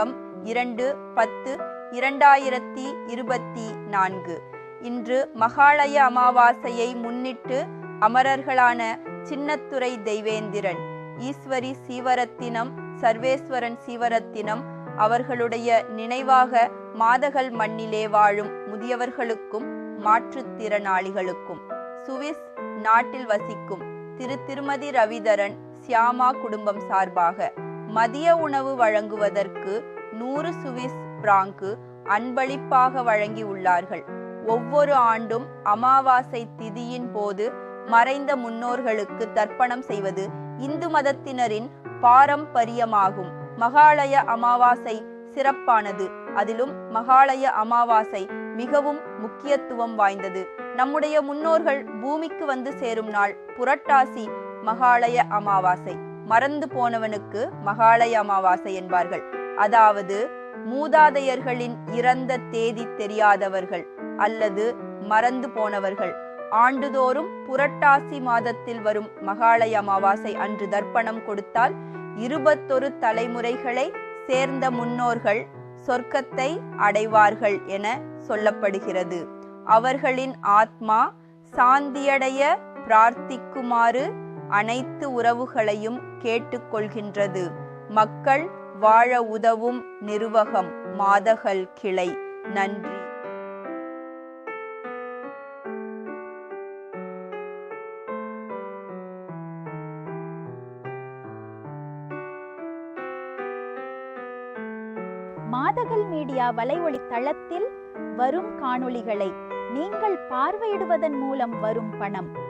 தொடக்கம் இரண்டு பத்து இரண்டாயிரத்தி இருபத்தி நான்கு. இன்று மகாலய அமாவாசையை முன்னிட்டு அமரர்களான சின்னத்துறை தெய்வேந்திரன் ஈஸ்வரி சீவரத்தினம் சர்வேஸ்வரன் சீவரத்தினம் அவர்களுடைய நினைவாக மாதகள் மண்ணிலே வாழும் முதியவர்களுக்கும் மாற்றுத்திறனாளிகளுக்கும் சுவிஸ் நாட்டில் வசிக்கும் திரு திருமதி ரவிதரன் சியாமா குடும்பம் சார்பாக. மதிய உணவு வழங்குவதற்கு நூறு சுவிஸ் பிராங்கு அன்பளிப்பாக வழங்கியுள்ளார்கள். ஒவ்வொரு ஆண்டும் அமாவாசை திதியின் போது மறைந்த முன்னோர்களுக்கு தர்ப்பணம் செய்வது இந்து மதத்தினரின் பாரம்பரியமாகும். மகாலய அமாவாசை சிறப்பானது. அதிலும் மகாலய அமாவாசை மிகவும் முக்கியத்துவம் வாய்ந்தது. நம்முடைய முன்னோர்கள் பூமிக்கு வந்து சேரும் நாள் புரட்டாசி மகாலய அமாவாசை. மறந்து போனவனுக்கு மகாலய அமாவாசை என்பார்கள். அதாவது மூதாதையர்களின் இறந்த தேதி தெரியாதவர்கள் அல்லது மறந்து போனவர்கள். ஆண்டுதோறும் புரட்டாசி மாதத்தில் வரும் மகாலய அமாவாசை அன்று தர்ப்பணம் கொடுத்தால் இருபத்தொரு தலைமுறைகளை சேர்ந்த முன்னோர்கள் சொர்க்கத்தை அடைவார்கள் என சொல்லப்படுகிறது. அவர்களின் ஆத்மா சாந்தியடைய பிரார்த்திக்குமாறு அனைத்து உறவுகளையும் கேட்டுக்கொள்கின்றது. மக்கள் வாழ உதவும் நிர்வகம் மாதகள் கிளை. நன்றி. மாதகள் மீடியா வலைவழி தளத்தில் வரும் காணொளிகளை நீங்கள் பார்வையிடுவதன் மூலம் வரும் பணம்.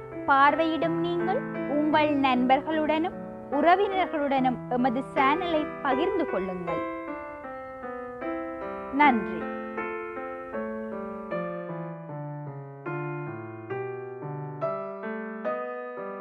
பார்வையிடும் நீங்கள் உங்கள் நண்பர்களுடனும் உறவினர்களுடனும் எமது சேனலை பகிர்ந்து கொள்ளுங்கள். நன்றி.